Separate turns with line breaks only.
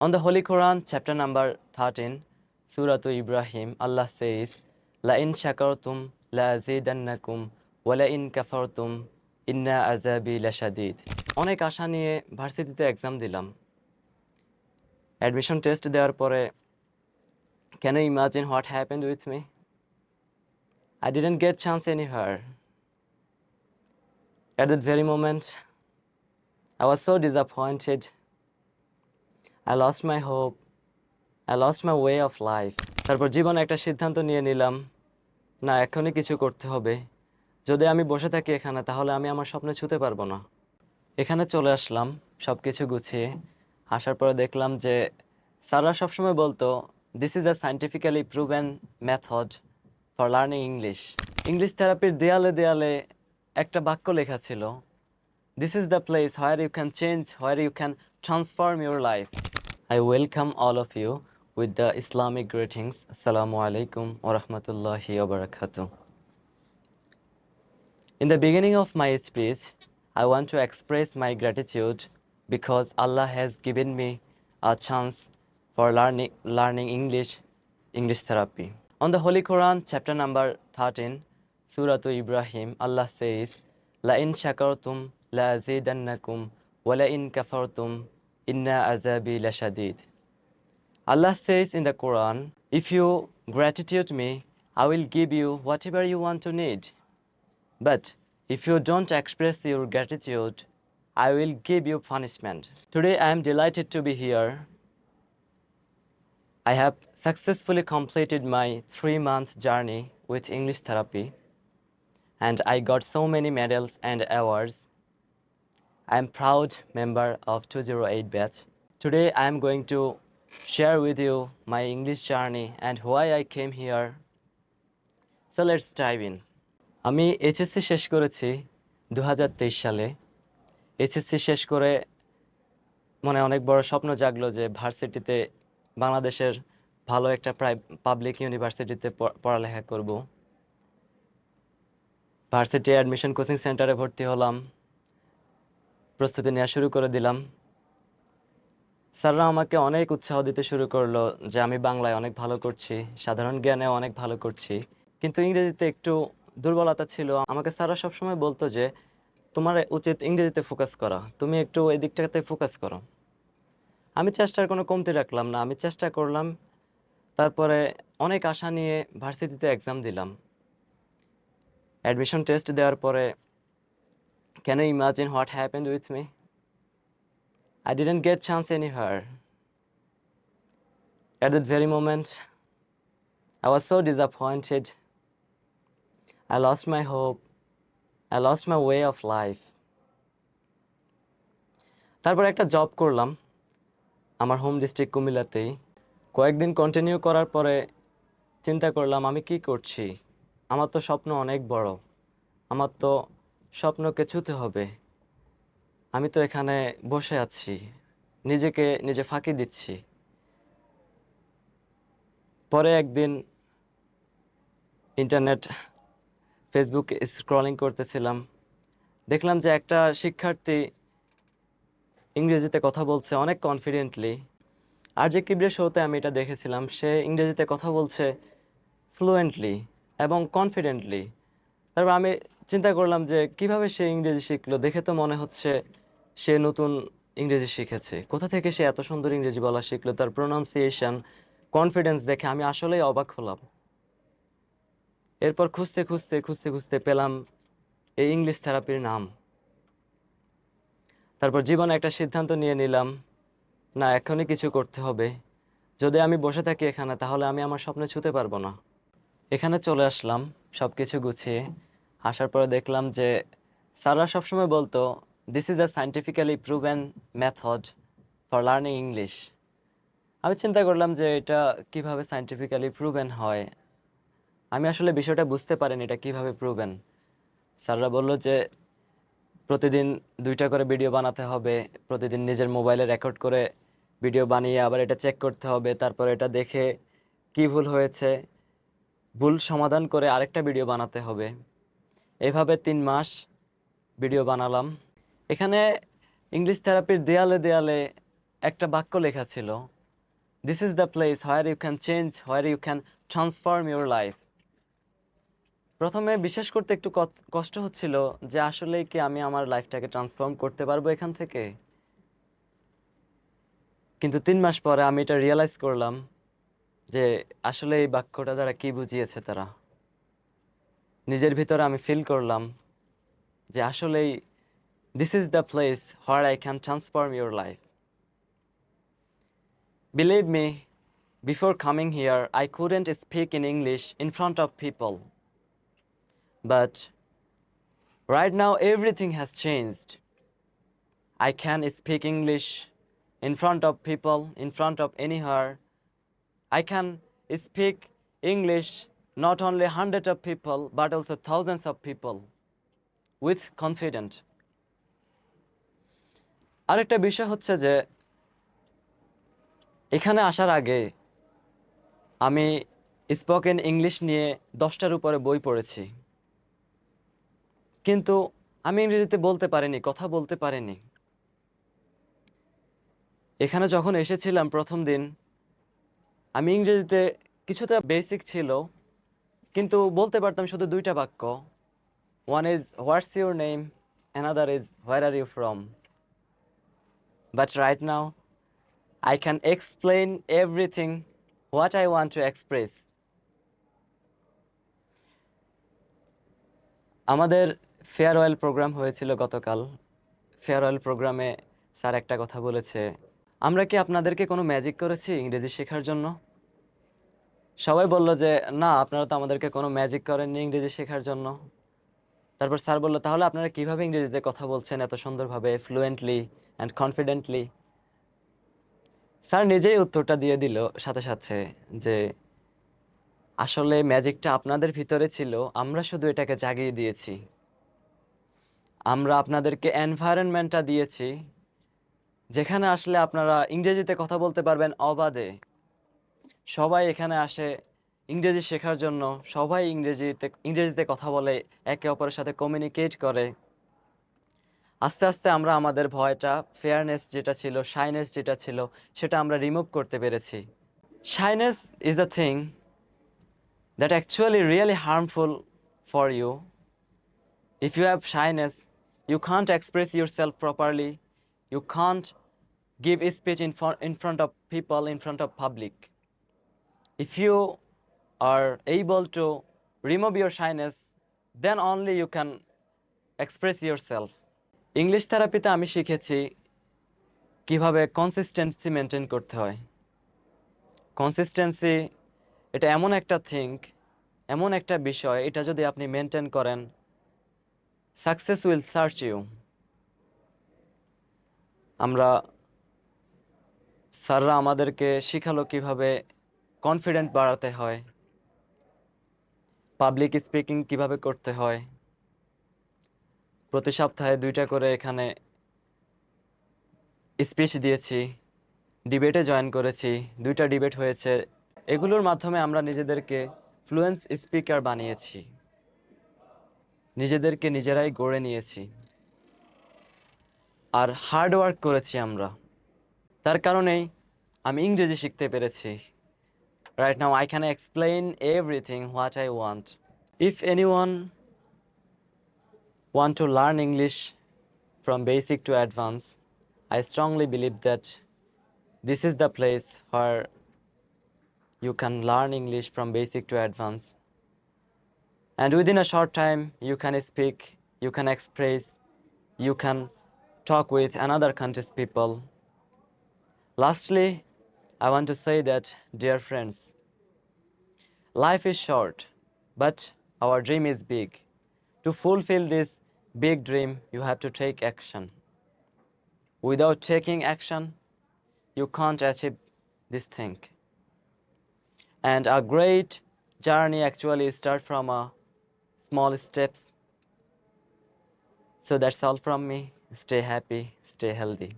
On the holy Quran chapter number thirteen Surat Ibrahim Allah says লা ইন শাকরতুম লাজিদান্নাকুম ওয়ালা ইন কাফারতুম ইন্না আজাবি লাশাদিদ অনেক আশা নিয়ে ভার্সিটিতে এক্সাম দিলাম। অ্যাডমিশন টেস্ট দেওয়ার পরে can you imagine what happened with me I didn't get chance anywhere at that very moment I was so disappointed I lost my hope I lost my way of life তারপর জীবনে একটা সিদ্ধান্ত নিয়ে নিলাম না এখনই কিছু করতে হবে। যদি আমি বসে থাকি এখানে তাহলে আমি আমার স্বপ্নে ছুতে পারব না। এখানে চলে আসলাম সব কিছু গুছিয়ে। আসার পরে দেখলাম যে স্যাররা সবসময় বলতো this is a scientifically proven method for learning English English থেরাপির দেয়ালে দেয়ালে একটা বাক্য লেখা ছিল This is the place where you can change, where you can transform your life. I welcome all of you with the Islamic greetings. Assalamu alaikum wa rahmatullahi wa barakatuh. In the beginning of my speech, I want to express my gratitude because Allah has given me a chance for learning, learning English, English therapy. On the Holy Quran, chapter number 13, Surah to Ibrahim, Allah says, La in shakartum la azidannakum wa la in kafartum inna azabi lashadid. Allah says in the Quran, if you gratitude me, I will give you whatever you want to need. But if you don't express your gratitude, I will give you punishment. Today I am delighted to be here. I have successfully completed my three month journey with English therapy, and I got so many medals and awards. I am proud member of 208 batch. Today I am going to share with you my English journey and why I came here. So, let's dive in. আমি HSC শেষ করেছি দু হাজার তেইশ সালে HSC শেষ করে মনে অনেক বড় স্বপ্ন জাগলো যে ভার্সিটিতে বাংলাদেশের ভালো একটা প্রাই পাবলিক ইউনিভার্সিটিতে পড়ালেখা করব ভার্সিটি অ্যাডমিশন কোচিং সেন্টারে ভর্তি হলাম প্রস্তুতি নেওয়া শুরু করে দিলাম। স্যাররা আমাকে অনেক উৎসাহ দিতে শুরু করল যে আমি বাংলায় অনেক ভালো করছি, সাধারণ জ্ঞানে অনেক ভালো করছি। কিন্তু ইংরেজিতে একটু দুর্বলতা ছিল। আমাকে স্যাররা সবসময় বলতো যে, তোমার উচিত ইংরেজিতে ফোকাস করা। তুমি একটু এই দিকটাতে ফোকাস করো। আমি চেষ্টার কোনো কমতি রাখলাম না। আমি চেষ্টা করলাম। তারপরে অনেক আশা নিয়ে ভার্সিটিতে এক্সাম দিলাম। অ্যাডমিশন টেস্ট দেওয়ার পরে can you imagine what happened with me I didn't get chance anywhere. At that very moment, I was so disappointed. I lost my hope. I lost my way of life. তারপর একটা job করলাম আমার home district কুমিল্লাতেই কয়েকদিন continue করার পরে চিন্তা করলাম আমি কি করছি আমার তো স্বপ্ন অনেক বড় আমার তো স্বপ্নকে ছুতে হবে। আমি তো এখানে বসে আছি। নিজেকে নিজে ফাঁকি দিচ্ছি। পরে একদিন ইন্টারনেট, ফেসবুক স্ক্রলিং করতেছিলাম। দেখলাম যে একটা শিক্ষার্থী ইংরেজিতে কথা বলছে অনেক কনফিডেন্টলি আর যে কিবরিয়া শোতে আমি এটা দেখেছিলাম, সে ইংরেজিতে কথা বলছে ফ্লুয়েন্টলি এবং কনফিডেন্টলি তারপর আমি চিন্তা করলাম যে কীভাবে সে ইংরেজি শিখলো? দেখে তো মনে হচ্ছে সে নতুন ইংরেজি শিখেছে। কোথা থেকে সে এত সুন্দর ইংরেজি বলা শিখলো? তার প্রোনাউন্সিয়েশন কনফিডেন্স দেখে আমি আসলেই অবাক হলাম। এরপর খুঁজতে খুঁজতে খুঁজতে খুঁজতে পেলাম এই ইংলিশ থেরাপির নাম। তারপর জীবনে একটা সিদ্ধান্ত নিয়ে নিলাম, না, এখনই কিছু করতে হবে। যদি আমি বসে থাকি এখানে, তাহলে আমি আমার স্বপ্নে ছুতে পারব না। এখানে চলে আসলাম সব কিছু গুছিয়ে আসার পরে দেখলাম যে স্যাররা সবসময় বলতো this is a scientifically proven method for learning English আমি চিন্তা করলাম যে এটা কীভাবে সাইন্টিফিক্যালি প্রুভেন হয়। আমি আসলে বিষয়টা বুঝতে পারিনি এটা কীভাবে প্রুভেন স্যাররা বলল যে, প্রতিদিন দুইটা করে ভিডিও বানাতে হবে, প্রতিদিন নিজের মোবাইলে রেকর্ড করে ভিডিও বানিয়ে আবার এটা চেক করতে হবে, তারপর এটা দেখে কি ভুল হয়েছে। ভুল সমাধান করে আরেকটা ভিডিও বানাতে হবে। এভাবে তিন মাস ভিডিও বানালাম। এখানে ইংলিশ থেরাপির দেয়ালে দেয়ালে একটা বাক্য লেখা ছিল this is the place where you can change where you can transform your life প্রথমে বিশ্বাস করতে একটু কষ্ট হচ্ছিল যে আসলে কি আমি আমার লাইফটাকে ট্রান্সফর্ম করতে পারব এখান থেকে। কিন্তু তিন মাস পরে আমি এটা রিয়েলাইজ করলাম যে আসলে এই বাক্যটা দ্বারা কি বুঝিয়েছে তারা। নিজের ভিতরে আমি ফিল করলাম যে আসলেই this is the place where I can transform your life believe me before coming here I couldn't speak in English in front of people But right now, everything has changed. I can speak English in front of people, in front of anywhere. I can speak English not only hundreds of people, but also thousands of people with confidence. আরেকটা বিষয় হচ্ছে যে এখানে আসার আগে আমি spoken English নিয়ে দশটার উপরে বই পড়েছি কিন্তু আমি ইংরেজিতে বলতে পারিনি কথা বলতে পারিনি এখানে যখন এসেছিলাম প্রথম দিন আমি ইংরেজিতে কিছুটা বেসিক ছিল কিন্তু বলতে পারতাম শুধু দুইটা বাক্য। One is what's your name another is where are you from but right now I can explain everything what I want to express আমাদের ফেয়ারওয়েল প্রোগ্রাম হয়েছিল গতকাল। ফেয়ারওয়েল প্রোগ্রামে স্যার একটা কথা বলেছে, আমরা কি আপনাদেরকে কোনো ম্যাজিক করেছি ইংরেজি শেখার জন্য? সবাই বলল যে, না, আপনারা তো আমাদেরকে কোনো ম্যাজিক করেননি ইংরেজি শেখার জন্য। তারপর স্যার বলল, তাহলে আপনারা কীভাবে ইংরেজিতে কথা বলছেন এত সুন্দরভাবে ফ্লুয়েন্টলি অ্যান্ড কনফিডেন্টলি স্যার নিজেই উত্তরটা দিয়ে দিল সাথে সাথে যে, আসলে ম্যাজিকটা আপনাদের ভিতরে ছিল, আমরা শুধু এটাকে জাগিয়ে দিয়েছি। আমরা আপনাদেরকে এনভায়রনমেন্টটা দিয়েছি, যেখানে আসলে আপনারা ইংরেজিতে কথা বলতে পারবেন অবাধে। সবাই এখানে আসে ইংরেজি শেখার জন্য। সবাই ইংরেজিতে ইংরেজিতে কথা বলে, একে অপরের সাথে কমিউনিকেট করে। আস্তে আস্তে আমরা আমাদের ভয়টা ফেয়ারনেস যেটা ছিল সাইনেস যেটা ছিল, সেটা আমরা রিমুভ করতে পেরেছি। Shyness is a thing that actually really harmful for you if you have shyness you can't express yourself properly you can't give speech in front of people in front of public If you are able to remove your shyness, then only you can express yourself. English থেরাপিতে আমি শিখেছি কীভাবে consistency maintain করতে হয় consistency এটা এমন একটা think এমন একটা বিষয় এটা যদি আপনি মেনটেন করেন সাকসেস উইল সার্চ ইউ আমরা স্যাররা আমাদেরকে শিখালো কীভাবে কনফিডেন্ট বাড়াতে হয়। পাবলিক স্পিকিং কীভাবে করতে হয়। প্রতি সপ্তাহে দুইটা করে এখানে স্পিচ দিয়েছি ডিবেটে জয়েন করেছি, দুইটা ডিবেট হয়েছে। এগুলোর মাধ্যমে আমরা নিজেদেরকে ফ্লুয়েন্স স্পিকার বানিয়েছি। নিজেদেরকে নিজেরাই গড়ে নিয়েছি। আর হার্ড ওয়ার্ক করেছি আমরা। তার কারণেই আমি ইংরেজি শিখতে পেরেছি। Right now, I can explain everything what I want. If anyone want to learn English from basic to advanced, I strongly believe that this is the place where you can learn English from basic to advanced. And within a short time, you can speak, you can express, you can talk with another country's people. Lastly, I want to say that, dear friends, life is short, but our dream is big. To fulfill this big dream, you have to take action. Without taking action, you can't achieve this thing. And a great journey actually start from a small steps. So that's all from me. Stay happy, stay healthy.